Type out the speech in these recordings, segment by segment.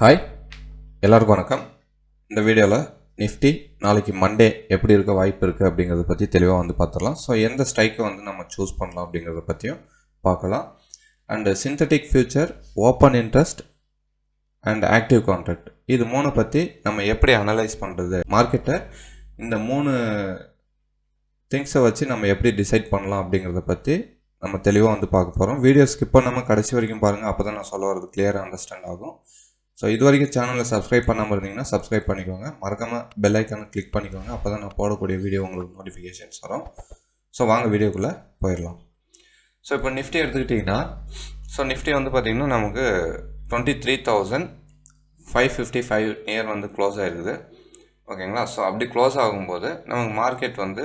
Hi எல்லாருக்கும் வணக்கம். இந்த வீடியோவில் நிஃப்டி நாளைக்கு மண்டே எப்படி இருக்க வாய்ப்பு இருக்குது அப்படிங்கிறத பற்றி தெளிவாக வந்து பார்த்துடலாம் ஸோ எந்த ஸ்ட்ரைக்கை வந்து நம்ம சூஸ் பண்ணலாம் அப்படிங்கிறத பற்றியும் பார்க்கலாம் and synthetic future open interest and active contract இது மூணு பற்றி நம்ம எப்படி அனலைஸ் பண்ணுறது மார்க்கெட்டை இந்த மூணு திங்ஸை வச்சு நம்ம எப்படி டிசைட் பண்ணலாம் அப்படிங்கிறத பற்றி நம்ம தெளிவாக வந்து பார்க்க போகிறோம் வீடியோ ஸ்கிப் பண்ணாமல் கடைசி வரைக்கும் பாருங்கள் அப்போ தான் நான் சொல்ல வரது கிளியராக அண்டர்ஸ்டாண்ட் ஆகும். ஸோ இது வரைக்கும் சேனலை சப்ஸ்கிரைப் பண்ணாமல் இருந்தீங்கன்னா சப்ஸ்கிரைப் பண்ணிக்கோங்க. மறக்காமல் பெல் ஐக்கானை கிளிக் பண்ணிக்கோங்க. அப்போ தான் நான் போடக்கூடிய வீடியோ உங்களுக்கு நோட்டிஃபிகேஷன்ஸ் வரும். ஸோ வாங்க வீடியோக்குள்ளே போயிடலாம். ஸோ இப்போ நிஃப்டி எடுத்துக்கிட்டிங்கன்னா ஸோ நிஃப்டி வந்து பார்த்திங்கன்னா நமக்கு twenty three thousand five fifty five near வந்து க்ளோஸ் ஆகிருக்குது ஓகேங்களா ஸோ அப்படி க்ளோஸ் ஆகும்போது நமக்கு மார்க்கெட் வந்து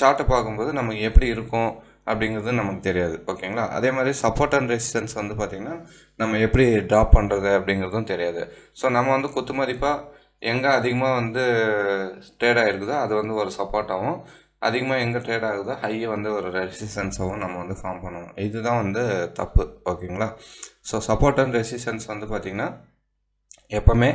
சார்ட்டை பார்க்கும்போது நமக்கு எப்படி இருக்கும்? அப்படிங்கிறது நமக்கு தெரியாது ஓகேங்களா? அதே மாதிரி சப்போர்ட் அண்ட் ரெசிஸ்டன்ஸ் வந்து பார்த்திங்கன்னா நம்ம எப்படி ட்ராப் பண்ணுறது அப்படிங்கிறதும் தெரியாது. ஸோ நம்ம வந்து குத்து மதிப்பாக எங்கே அதிகமாக வந்து ட்ரேட் ஆகிருக்குதோ அது வந்து ஒரு சப்போர்ட்டாகவும் அதிகமாக எங்கே ட்ரேட் ஆகுதோ ஹையை வந்து ஒரு ரெசிஸ்டன்ஸாகவும் நம்ம வந்து ஃபார்ம் பண்ணுவோம் இதுதான் வந்து தப்பு ஓகேங்களா? ஸோ சப்போர்ட் அண்ட் ரெசிஸ்டன்ஸ் வந்து பார்த்திங்கன்னா எப்போவுமே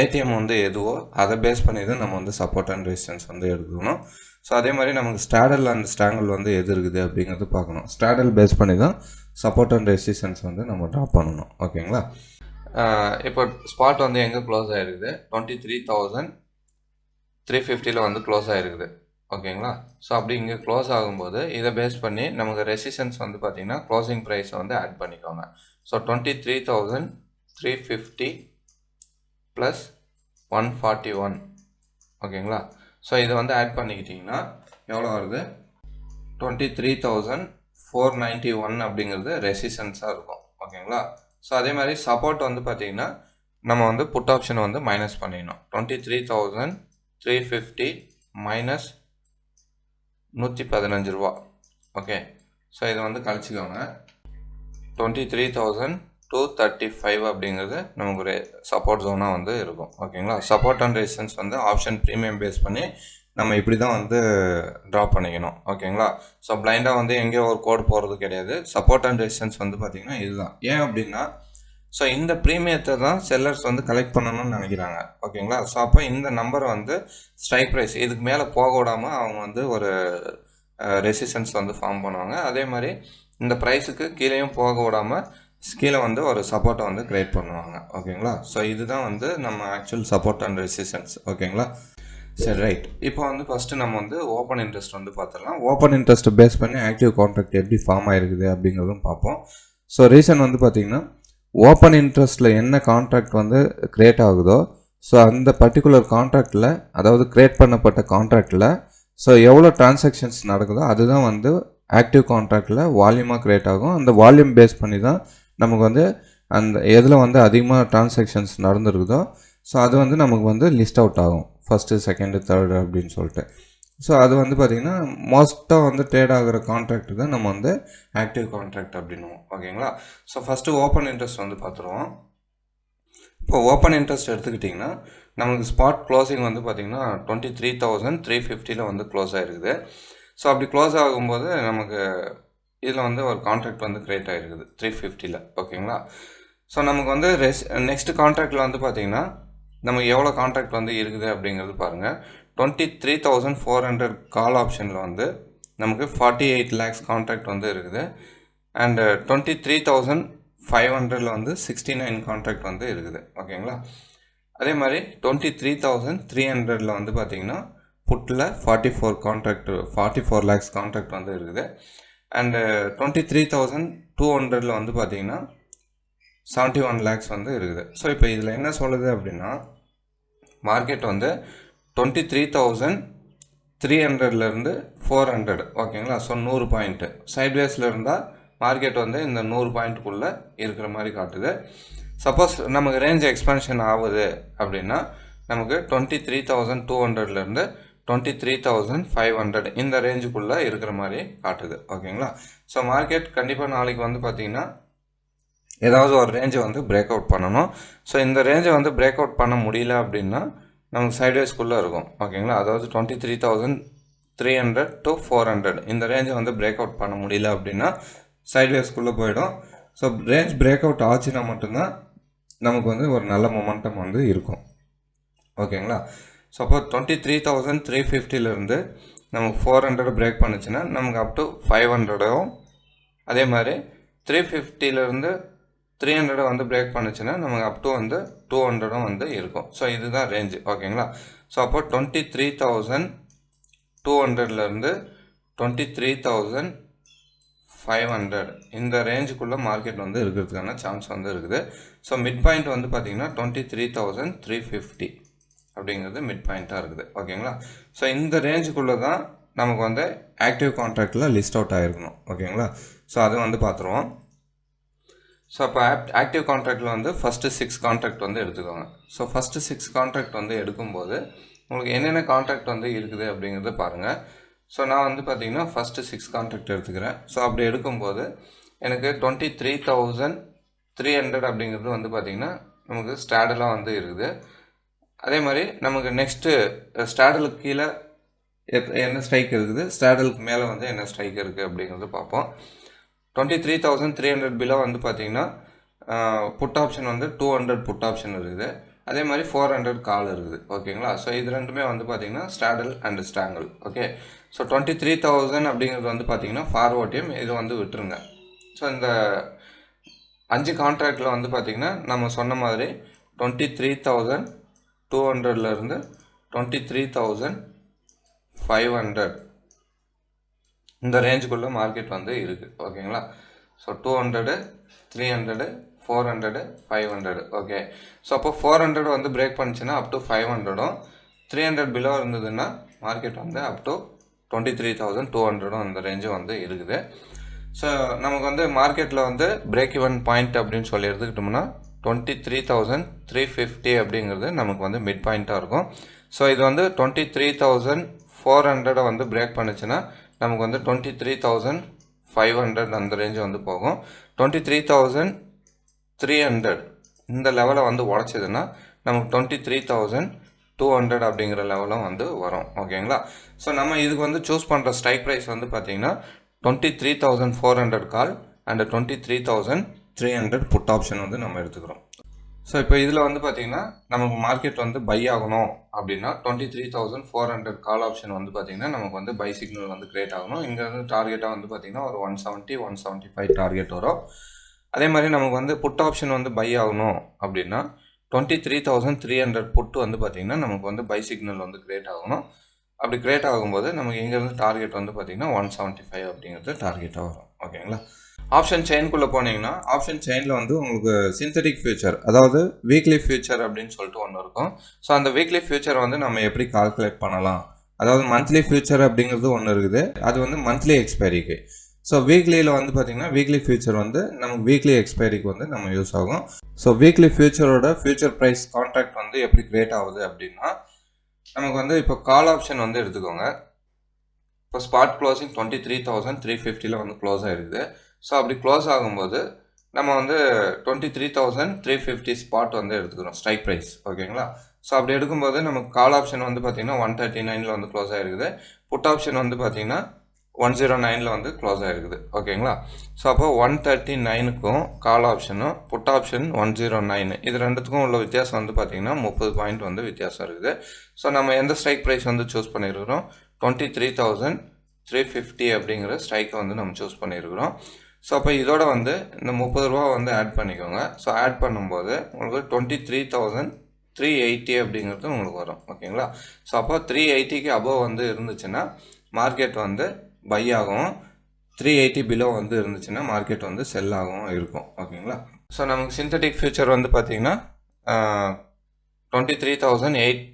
ஏடிஎம் வந்து எதுவோ அதை பேஸ் பண்ணி தான் நம்ம வந்து சப்போர்ட் அண்ட் ரெசிஸ்டன்ஸ் வந்து எடுக்கணும். ஸோ அதே மாதிரி நமக்கு ஸ்டாடல் அண்ட் ஸ்டாங்கல் வந்து எது இருக்குது அப்படிங்கிறது பார்க்கணும். ஸ்டாடல் பேஸ் பண்ணி தான் சப்போர்ட் அண்ட் ரெசிஸ்டன்ஸ் வந்து நம்ம ட்ராப் பண்ணணும். ஓகேங்களா இப்போ ஸ்பாட் வந்து எங்கே க்ளோஸ் ஆகிருக்குது டுவெண்ட்டி த்ரீ தௌசண்ட் த்ரீ ஃபிஃப்டியில் வந்து க்ளோஸ் ஆகிருக்குது ஓகேங்களா ஸோ அப்படி இங்கே க்ளோஸ் ஆகும்போது இதை பேஸ் பண்ணி நமக்கு ரெசிஸ்டன்ஸ் வந்து பார்த்திங்கன்னா க்ளோசிங் ப்ரைஸை வந்து ஆட் பண்ணிக்கோங்க. So twenty three thousand three fifty plus one forty one ஓகேங்களா ஸோ இதை வந்து ஆட் பண்ணிக்கிட்டிங்கன்னா எவ்வளோ வருது? Twenty three thousand four ninety one அப்படிங்கிறது ரெசிஸ்டன்ஸாக இருக்கும். ஓகேங்களா? ஸோ அதே மாதிரி சப்போர்ட் வந்து பார்த்திங்கன்னா நம்ம வந்து புட் ஆப்ஷனை வந்து மைனஸ் பண்ணிடணும். Twenty three thousand three fifty minus நூற்றி பதினஞ்சு ரூபா. ஓகே ஸோ இதை வந்து கழிச்சிக்கோங்க. Twenty three thousand two thirty five அப்படிங்கிறது நமக்கு ஒரு சப்போர்ட் ஜோனாக வந்து இருக்கும். ஓகேங்களா சப்போர்ட் அண்ட் ரெசிஸ்டன்ஸ் வந்து ஆப்ஷன் ப்ரீமியம் பேஸ் பண்ணி நம்ம இப்படி தான் வந்து ட்ரா பண்ணிக்கணும். ஓகேங்களா ஸோ பிளைண்டாக வந்து எங்கேயோ ஒரு கோட் போகிறது கிடையாது. சப்போர்ட் அண்ட் ரெசிஸ்டன்ஸ் வந்து பார்த்திங்கன்னா இதுதான். ஏன் அப்படின்னா ஸோ இந்த ப்ரீமியத்தை தான் செல்லர்ஸ் வந்து கலெக்ட் பண்ணணும்னு நினைக்கிறாங்க. ஓகேங்களா ஸோ அப்போ இந்த நம்பரை வந்து ஸ்ட்ரைக் ப்ரைஸ் இதுக்கு மேலே போக விடாமல் அவங்க வந்து ஒரு ரெசிஸ்டன்ஸ் வந்து ஃபார்ம் பண்ணுவாங்க. அதே மாதிரி இந்த ப்ரைஸுக்கு கீழேயும் போக விடாமல் கீழே வந்து ஒரு சப்போர்ட்டை வந்து கிரியேட் பண்ணுவாங்க. ஓகேங்களா? ஸோ இதுதான் வந்து நம்ம ஆக்சுவல் சப்போர்ட் அண்ட் ரெசிஸ்டன்ஸ் ஓகேங்களா? சரி ரைட் இப்போ வந்து ஃபஸ்ட்டு நம்ம வந்து ஓப்பன் இன்ட்ரெஸ்ட் வந்து பார்த்துடலாம் ஓப்பன் இன்ட்ரெஸ்ட்டை பேஸ் பண்ணி ஆக்டிவ் கான்ட்ராக்ட் எப்படி ஃபார்ம் ஆயிருக்குது அப்படிங்கிறதும் பார்ப்போம். ஸோ ரீசன் வந்து பார்த்திங்கன்னா ஓப்பன் இன்ட்ரெஸ்ட்டில் என்ன கான்ட்ராக்ட் வந்து க்ரியேட் ஆகுதோ ஸோ அந்த பர்டிகுலர் கான்ட்ராக்டில் அதாவது க்ரியேட் பண்ணப்பட்ட கான்ட்ராக்டில் ஸோ எவ்வளோ டிரான்சாக்ஷன்ஸ் நடக்குதோ அதுதான் வந்து ஆக்டிவ் கான்ட்ராக்டில் வால்யூமாக க்ரியேட் ஆகும். அந்த வால்யூம் பேஸ் பண்ணி தான் நமக்கு வந்து அந்த எதில் வந்து அதிகமாக டிரான்சாக்ஷன்ஸ் நடந்துருக்குதோ ஸோ அது வந்து நமக்கு வந்து லிஸ்ட் அவுட் ஆகும். ஃபஸ்ட்டு செகண்டு தேர்டு அப்படின்னு சொல்லிட்டு. ஸோ அது வந்து பார்த்திங்கன்னா மோஸ்ட்டாக வந்து ட்ரேட் ஆகிற கான்ட்ராக்ட் தான் நம்ம வந்து ஆக்டிவ் கான்ட்ராக்ட் அப்படின்னுவோம். ஓகேங்களா? ஸோ ஃபஸ்ட்டு ஓப்பன் இன்ட்ரெஸ்ட் வந்து பார்த்துருவோம் இப்போ ஓப்பன் இன்ட்ரெஸ்ட் எடுத்துக்கிட்டிங்கன்னா நமக்கு ஸ்பாட் க்ளோசிங் வந்து பார்த்திங்கன்னா டுவெண்ட்டி த்ரீ தௌசண்ட் த்ரீ ஃபிஃப்டியில் வந்து க்ளோஸ் ஆகிருக்குது ஸோ அப்படி க்ளோஸ் ஆகும்போது நமக்கு இதில் வந்து ஒரு கான்ட்ராக்ட் வந்து க்ரியேட் ஆகிருக்குது த்ரீ ஃபிஃப்டியில் ஓகேங்களா ஸோ நமக்கு வந்து ரெஸ் நெக்ஸ்ட் கான்ட்ராக்டில் வந்து பார்த்திங்கன்னா நமக்கு எவ்வளோ கான்ட்ராக்ட் வந்து இருக்குது அப்படிங்கிறது பாருங்கள் twenty three thousand four hundred call ஆப்ஷனில் வந்து நமக்கு ஃபார்ட்டி எயிட் லேக்ஸ் கான்ட்ராக்ட் வந்து இருக்குது. And twenty three thousand five ஹண்ட்ரடில் வந்து சிக்ஸ்டி நைன் கான்ட்ராக்ட் வந்து இருக்குது. ஓகேங்களா அதே மாதிரி டுவெண்ட்டி த்ரீ தௌசண்ட் த்ரீ ஹண்ட்ரடில் வந்து பார்த்திங்கன்னா புட்டில் forty four contract forty four lakhs contract வந்து இருக்குது. And twenty three thousand two ஹண்ட்ரடில் வந்து பார்த்திங்கன்னா செவன்ட்டி ஒன் லேக்ஸ் வந்து இருக்குது. ஸோ இப்போ இதில் என்ன சொல்லுது அப்படின்னா மார்க்கெட் வந்து டுவெண்ட்டி த்ரீ தௌசண்ட் த்ரீ ஹண்ட்ரட்லேருந்து ஃபோர் ஹண்ட்ரட் ஓகேங்களா ஸோ நூறு பாயிண்ட்டு சைட்வேஸில் இருந்தால் மார்க்கெட் வந்து இந்த நூறு பாயிண்ட்டுக்குள்ளே இருக்கிற மாதிரி காட்டுது. சப்போஸ் நமக்கு ரேஞ்ச் எக்ஸ்பென்ஷன் ஆகுது அப்படின்னா நமக்கு டுவெண்ட்டி த்ரீ தௌசண்ட் டூ ஹண்ட்ரட்லேருந்து twenty three thousand five hundred இந்த ரேஞ்சுக்குள்ளே இருக்கிற மாதிரி காட்டுது. ஓகேங்களா ஸோ மார்க்கெட் கண்டிப்பாக நாளைக்கு வந்து பார்த்திங்கன்னா ஏதாவது ஒரு ரேஞ்சை வந்து பிரேக் அவுட் பண்ணணும். ஸோ இந்த ரேஞ்சை வந்து பிரேக் அவுட் பண்ண முடியல அப்படின்னா நமக்கு சைட்வேஸ்க்குள்ளே இருக்கும். ஓகேங்களா அதாவது twenty three thousand three hundred to four hundred இந்த ரேஞ்சை வந்து பிரேக் அவுட் பண்ண முடியல அப்படின்னா சைட்வேஸ்க்குள்ளே போயிடும். ஸோ ரேஞ்ச் பிரேக் அவுட் ஆச்சுன்னா மட்டும்தான் நமக்கு வந்து ஒரு நல்ல மொமெண்டம் வந்து இருக்கும். ஓகேங்களா ஸோ அப்போ டுவெண்ட்டி த்ரீ தௌசண்ட் த்ரீ ஃபிஃப்டிலேருந்து நமக்கு ஃபோர் ஹண்ட்ரட் பிரேக் பண்ணுச்சுன்னா நமக்கு அப் டு ஃபைவ் ஹண்ட்ரடும் அதே மாதிரி த்ரீ ஃபிஃப்டிலேருந்து த்ரீ ஹண்ட்ரடை வந்து பிரேக் பண்ணுச்சுன்னா நமக்கு அப் டு வந்து டூ ஹண்ட்ரடும் வந்து இருக்கும். ஸோ இதுதான் ரேஞ்சு ஓகேங்களா? ஸோ அப்போ டுவெண்ட்டி த்ரீ தௌசண்ட் டூ ஹண்ட்ரட்லேருந்து twenty three thousand five hundred இந்த ரேஞ்சுக்குள்ளே மார்க்கெட் வந்து இருக்கிறதுக்கான சான்ஸ் வந்து இருக்குது. ஸோ மிட் பாயிண்ட் வந்து பார்த்தீங்கன்னா twenty three thousand three fifty அப்படிங்கிறது மிட் பாயிண்ட்டாக இருக்குது. ஓகேங்களா ஸோ இந்த ரேஞ்சுக்குள்ளே தான் நமக்கு வந்து ஆக்டிவ் கான்ட்ராக்டில் லிஸ்ட் அவுட் ஆகிருக்கணும் ஓகேங்களா ஸோ அது வந்து பார்த்துருவோம். ஸோ அப்போ ஆக்ட் ஆக்டிவ் கான்ட்ராக்டில் வந்து ஃபஸ்ட்டு சிக்ஸ் கான்ட்ராக்ட் வந்து எடுத்துக்கோங்க. ஸோ ஃபஸ்ட்டு சிக்ஸ் கான்ட்ராக்ட் வந்து எடுக்கும்போது உங்களுக்கு என்னென்ன கான்ட்ராக்ட் வந்து இருக்குது அப்படிங்கிறத பாருங்கள் ஸோ நான் வந்து பார்த்தீங்கன்னா ஃபஸ்ட்டு சிக்ஸ் கான்ட்ராக்ட் எடுத்துக்கிறேன். ஸோ அப்படி எடுக்கும்போது எனக்கு twenty three thousand three hundred அப்படிங்கிறது வந்து பார்த்திங்கன்னா நமக்கு ஸ்டாடலாக வந்து இருக்குது. அதே மாதிரி நமக்கு நெக்ஸ்ட்டு ஸ்டாடலுக்கு கீழே எத்- என்ன ஸ்ட்ரைக் இருக்குது? ஸ்டாடலுக்கு மேலே வந்து என்ன ஸ்ட்ரைக் இருக்குது அப்படிங்கிறது பார்ப்போம். Twenty three thousand three hundred below வந்து பார்த்தீங்கன்னா புட் ஆப்ஷன் வந்து டூ ஹண்ட்ரட் புட் ஆப்ஷன் இருக்குது. அதே மாதிரி ஃபோர் ஹண்ட்ரட் கால் இருக்குது. ஓகேங்களா? ஸோ இது ரெண்டுமே வந்து பார்த்தீங்கன்னா straddle and strangle okay so twenty three thousand அப்படிங்கிறது வந்து பார்த்தீங்கன்னா ஃபார்வர்டையும் இது வந்து விட்டுருங்க. ஸோ இந்த அஞ்சு கான்ட்ராக்டில் வந்து பார்த்திங்கன்னா நம்ம சொன்ன மாதிரி டுவெண்ட்டி த்ரீ தௌசண்ட் டூ ஹண்ட்ரட்லேருந்து twenty three thousand five hundred இந்த ரேஞ்சுக்குள்ளே மார்க்கெட் வந்து இருக்குது ஓகேங்களா? So two hundred three hundred four hundred five hundred okay. So அப்போ ஃபோர் ஹண்ட்ரட் வந்து பிரேக் பண்ணுச்சுன்னா அப் டு ஃபைவ் ஹண்ட்ரடும் த்ரீ ஹண்ட்ரட் பிலோ இருந்ததுன்னா மார்க்கெட் வந்து up to twenty three thousand two ஹண்ட்ரடும் அந்த ரேஞ்சும் வந்து இருக்குது. ஸோ நமக்கு வந்து மார்க்கெட்டில் வந்து பிரேக் இவன் பாயிண்ட் அப்படின்னு சொல்லி எடுத்துக்கிட்டோம்னா twenty three thousand three fifty அப்படிங்கிறது நமக்கு வந்து மிட் பாயிண்ட்டாக இருக்கும். ஸோ இது வந்து டுவெண்ட்டி த்ரீ தௌசண்ட் ஃபோர் ஹண்ட்ரடை வந்து பிரேக் பண்ணுச்சுன்னா நமக்கு வந்து twenty three thousand five hundred அந்த ரேஞ்சு வந்து போகும். Twenty three thousand three hundred இந்த லெவலை வந்து உடச்சதுன்னா நமக்கு twenty three thousand two hundred அப்படிங்கிற லெவலும் வந்து வரும். ஓகேங்களா ஸோ நம்ம இதுக்கு வந்து சூஸ் பண்ணுற ஸ்ட்ரைக் ப்ரைஸ் வந்து பார்த்தீங்கன்னா twenty three thousand four hundred call and twenty three thousand three hundred put option வந்து நம்ம எடுத்துக்கிறோம். ஸோ இப்போ இதில் வந்து பார்த்தீங்கன்னா நமக்கு மார்க்கெட் வந்து பை ஆகணும் அப்படின்னா twenty three thousand four hundred call option வந்து பார்த்தீங்கன்னா நமக்கு வந்து பை சிக்னல் வந்து கிரியேட் ஆகணும். இங்கே வந்து டார்கெட்டாக வந்து பார்த்தீங்கன்னா ஒரு one seventy one seventy five target வரும். அதே மாதிரி நமக்கு வந்து புட் ஆப்ஷன் வந்து பை ஆகணும் அப்படின்னா twenty three thousand three hundred put வந்து பார்த்தீங்கன்னா நமக்கு வந்து பை சிக்னல் வந்து கிரியேட் ஆகணும். அப்படி கிரியேட் ஆகும்போது நமக்கு இங்கேருந்து டார்கெட் வந்து பார்த்தீங்கன்னா ஒன் செவன்ட்டி ஃபைவ் அப்படிங்கிறது டார்கெட்டாக வரும். ஓகேங்களா ஆப்ஷன் செயின்குள்ளே போனீங்கன்னா ஆப்ஷன் செயினில் வந்து உங்களுக்கு சிந்தட்டிக் ஃபியூச்சர் அதாவது வீக்லி ஃபியூச்சர் அப்படின்னு சொல்லிட்டு ஒன்று இருக்கும். ஸோ அந்த வீக்லி ஃபியூச்சர் வந்து நம்ம எப்படி கால்குலேட் பண்ணலாம்? அதாவது மந்த்லி ஃபியூச்சர் அப்படிங்கிறது ஒன்று இருக்குது. அது வந்து மந்த்லி எக்ஸ்பைரிக்கு ஸோ வீக்லியில் வந்து பார்த்தீங்கன்னா வீக்லி ஃபியூச்சர் வந்து நமக்கு வீக்லி எக்ஸ்பைரிக்கு வந்து நம்ம யூஸ் ஆகும். ஸோ வீக்லி ஃபியூச்சரோட ஃபியூச்சர் ப்ரைஸ் கான்ட்ராக்ட் வந்து எப்படி கிரியேட் ஆகுது அப்படின்னா நமக்கு வந்து இப்போ கால் ஆப்ஷன் வந்து எடுத்துக்கோங்க. இப்போ spot closing twenty three thousand three ஃபிஃப்டியில் வந்து க்ளோஸ் ஆகிருக்குது ஸோ அப்படி க்ளோஸ் ஆகும்போது நம்ம வந்து twenty three thousand three fifty spot வந்து எடுத்துக்கிறோம் ஸ்ட்ரைக் ப்ரைஸ் ஓகேங்களா ஸோ அப்படி எடுக்கும்போது நமக்கு கால் ஆப்ஷன் வந்து பார்த்தீங்கன்னா ஒன் தேர்ட்டி நைனில் வந்து க்ளோஸ் ஆகிருக்குது புட் ஆப்ஷன் வந்து பார்த்திங்கன்னா ஒன் ஜீரோ oh நைனில் வந்து க்ளோஸ் ஆகிருக்குது ஓகேங்களா ஸோ அப்போ ஒன் தேர்ட்டி நைனுக்கும் கால் ஆப்ஷனும் put option one zero nine இது ரெண்டுத்துக்கும் உள்ள வித்தியாசம் வந்து பார்த்தீங்கன்னா முப்பது பாயிண்ட் வந்து வித்தியாசம் இருக்குது. ஸோ நம்ம எந்த ஸ்ட்ரைக் ப்ரைஸ் வந்து சூஸ் பண்ணியிருக்கிறோம் twenty three thousand three fifty அப்படிங்கிற ஸ்ட்ரைக்கை வந்து நம்ம சூஸ் பண்ணியிருக்கிறோம் ஸோ அப்போ இதோட வந்து இந்த முப்பது ரூபா வந்து ஆட் பண்ணிக்கோங்க. ஸோ ஆட் பண்ணும்போது உங்களுக்கு twenty three thousand three eighty அப்படிங்கிறது உங்களுக்கு வரும். ஓகேங்களா? ஸோ அப்போ த்ரீ எயிட்டிக்கு அபோவ் வந்து இருந்துச்சுன்னா மார்க்கெட் வந்து பை ஆகும். த்ரீ எயிட்டி பிலோ வந்து இருந்துச்சுன்னா மார்க்கெட் வந்து செல் ஆகும் இருக்கும். ஓகேங்களா? ஸோ நமக்கு சிந்தட்டிக் ஃபியூச்சர் வந்து பார்த்திங்கன்னா twenty three thousand eight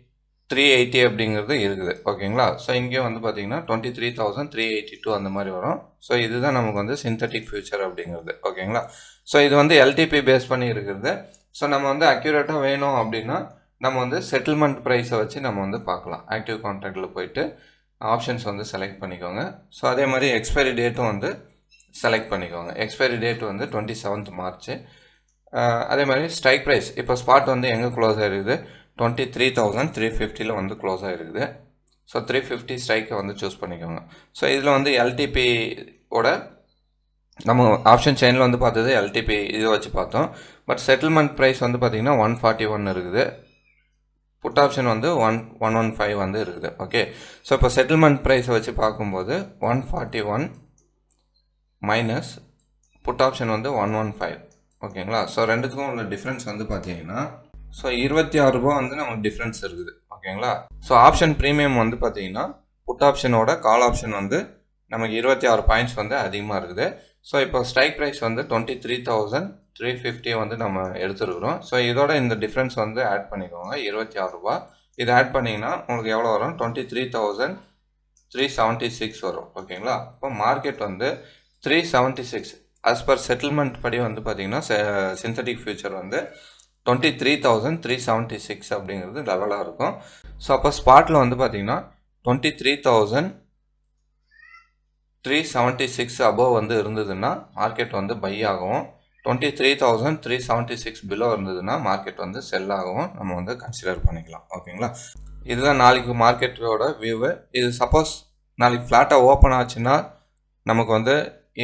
three eighty அப்படிங்கிறது இருக்குது. ஓகேங்களா? ஸோ இங்கேயும் வந்து பார்த்தீங்கன்னா twenty three thousand three eighty two அந்த மாதிரி வரும். ஸோ இதுதான் நமக்கு வந்து சிந்தட்டிக் ஃபியூச்சர் அப்படிங்கிறது. ஓகேங்களா? ஸோ இது வந்து எல்டிபி பேஸ் பண்ணி இருக்கிறது ஸோ நம்ம வந்து அக்யூரேட்டாக வேணும் அப்படின்னா நம்ம வந்து செட்டில்மெண்ட் ப்ரைஸை வச்சு நம்ம வந்து பார்க்கலாம். ஆக்டிவ் கான்ட்ராக்டில் போயிட்டு ஆப்ஷன்ஸ் வந்து செலக்ட் பண்ணிக்கோங்க. ஸோ அதே மாதிரி எக்ஸ்பைரி டேட்டும் வந்து செலக்ட் பண்ணிக்கோங்க. எக்ஸ்பைரி டேட் வந்து டுவெண்ட்டி செவன்த் மார்ச் அதே மாதிரி ஸ்ட்ரைக் ப்ரைஸ் இப்போ ஸ்பாட் வந்து எங்கே க்ளோஸ் ஆகிருக்குது டுவெண்ட்டி த்ரீ தௌசண்ட் த்ரீ ஃபிஃப்டியில் வந்து க்ளோஸ் ஆகிருக்குது ஸோ த்ரீ ஃபிஃப்டி ஸ்ட்ரைக்கை வந்து சூஸ் பண்ணிக்கோங்க. ஸோ இதில் வந்து எல்டிபியோட நம்ம ஆப்ஷன் செயினில் வந்து பார்த்தது எல்டிபி இதை வச்சு பார்த்தோம். பட் செட்டில்மெண்ட் ப்ரைஸ் வந்து பார்த்திங்கன்னா ஒன் ஃபார்ட்டி ஒன் இருக்குது. புட் ஆப்ஷன் வந்து ஒன் ஒன் ஒன் ஃபைவ் வந்து இருக்குது. ஓகே ஸோ இப்போ செட்டில்மெண்ட் ப்ரைஸை வச்சு பார்க்கும்போது one forty one minus put option வந்து ஒன் ஒன் ஃபைவ் ஓகேங்களா ஸோ ரெண்டுத்துக்கும் உள்ள டிஃப்ரென்ஸ் வந்து பார்த்தீங்கன்னா ஸோ இருபத்தி ஆறு ரூபா வந்து நமக்கு டிஃப்ரென்ஸ் இருக்குது. ஓகேங்களா ஸோ ஆப்ஷன் ப்ரீமியம் வந்து பார்த்தீங்கன்னா புட் ஆப்ஷனோட கால் ஆப்ஷன் வந்து நமக்கு இருபத்தி ஆறு பாயிண்ட்ஸ் வந்து அதிகமாக இருக்குது. ஸோ இப்போ ஸ்ட்ரைக் ப்ரைஸ் வந்து twenty three thousand three fifty வந்து நம்ம எடுத்துருக்குறோம். ஸோ இதோட இந்த டிஃப்ரென்ஸ் வந்து ஆட் பண்ணிக்கோங்க. இருபத்தி ஆறு ரூபா. இது ஆட் பண்ணிங்கன்னா உங்களுக்கு எவ்வளோ வரும்? Twenty three thousand three seventy six வரும் ஓகேங்களா இப்போ மார்க்கெட் வந்து three seventy six as per settlement படி வந்து பார்த்தீங்கன்னா சிந்தட்டிக் ஃபியூச்சர் வந்து twenty three thousand three seventy six அப்படிங்கிறது லெவலாக இருக்கும். ஸோ அப்போ ஸ்பாட்டில் வந்து பார்த்தீங்கன்னா twenty three thousand three seventy six above வந்து இருந்ததுன்னா மார்க்கெட் வந்து பை ஆகும் twenty three thousand three seventy six below இருந்ததுன்னா மார்க்கெட் வந்து செல் ஆகும் நம்ம வந்து கன்சிடர் பண்ணிக்கலாம். ஓகேங்களா இதுதான் நாளைக்கு மார்க்கெட்டோட வியூவு இது சப்போஸ் நாளைக்கு ஃப்ளாட்டாக ஓப்பன் ஆச்சுன்னா நமக்கு வந்து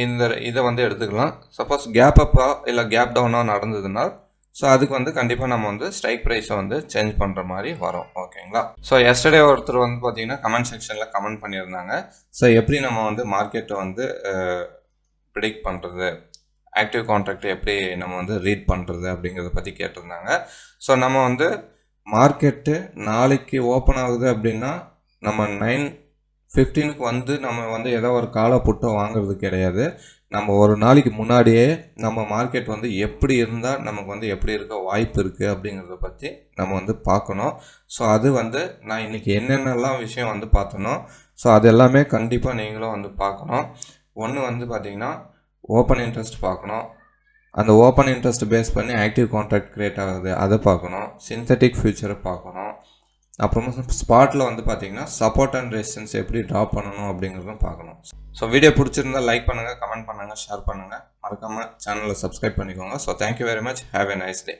இந்த இதை வந்து எடுத்துக்கலாம். சப்போஸ் கேப் அப்பாக இல்லை கேப் டவுனாக நடந்ததுன்னா ஸோ அதுக்கு வந்து கண்டிப்பாக நம்ம வந்து ஸ்ட்ரைக் ப்ரைஸை வந்து சேஞ்ச் பண்ணுற மாதிரி வரும். ஓகேங்களா ஸோ எஸ்டர்டே ஒருத்தர் வந்து பார்த்தீங்கன்னா கமெண்ட் செக்ஷனில் கமெண்ட் பண்ணியிருந்தாங்க. ஸோ எப்படி நம்ம வந்து மார்க்கெட்டை வந்து ப்ரிடிக்ட் பண்ணுறது ஆக்டிவ் கான்ட்ராக்ட் எப்படி நம்ம வந்து ரீட் பண்ணுறது அப்படிங்கிறத பற்றி கேட்டிருந்தாங்க. ஸோ நம்ம வந்து மார்க்கெட்டு நாளைக்கு ஓப்பன் ஆகுது அப்படின்னா நம்ம நைன் ஃபிஃப்டீனுக்கு வந்து நம்ம வந்து ஏதோ ஒரு காலை புட்டோ வாங்குறது கிடையாது. நம்ம ஒரு நாளைக்கு முன்னாடியே நம்ம மார்க்கெட் வந்து எப்படி இருந்தால் நமக்கு வந்து எப்படி இருக்க வாய்ப்பு இருக்குது அப்படிங்கிறத பற்றி நம்ம வந்து பார்க்கணும். ஸோ அது வந்து நான் இன்றைக்கி என்னென்னலாம் விஷயம் வந்து பார்த்தனோ ஸோ அது எல்லாமே கண்டிப்பாக நீங்களும் வந்து பார்க்கணும். ஒன்று வந்து பார்த்திங்கன்னா ஓப்பன் இன்ட்ரெஸ்ட் பார்க்கணும். அந்த ஓப்பன் இன்ட்ரெஸ்ட் பேஸ் பண்ணி ஆக்டிவ் கான்ட்ராக்ட் க்ரியேட் ஆகுது அதை பார்க்கணும். சிந்தட்டிக் ஃபியூச்சரை பார்க்கணும். அப்புறமா ஸ்பாட்டில் வந்து பார்த்தீங்கன்னா சப்போர்ட் அண்ட் ரெசிஸ்டன்ஸ் எப்படி ட்ராப் பண்ணணும் அப்படிங்கிறதும் பார்க்கணும். ஸோ வீடியோ பிடிச்சிருந்தா லைக் பண்ணுங்கள் கமெண்ட் பண்ணுங்கள் ஷேர் பண்ணுங்கள் மறக்காமல் சேனலை சப்ஸ்கிரைப் பண்ணிக்கோங்க. So thank you very much have a nice day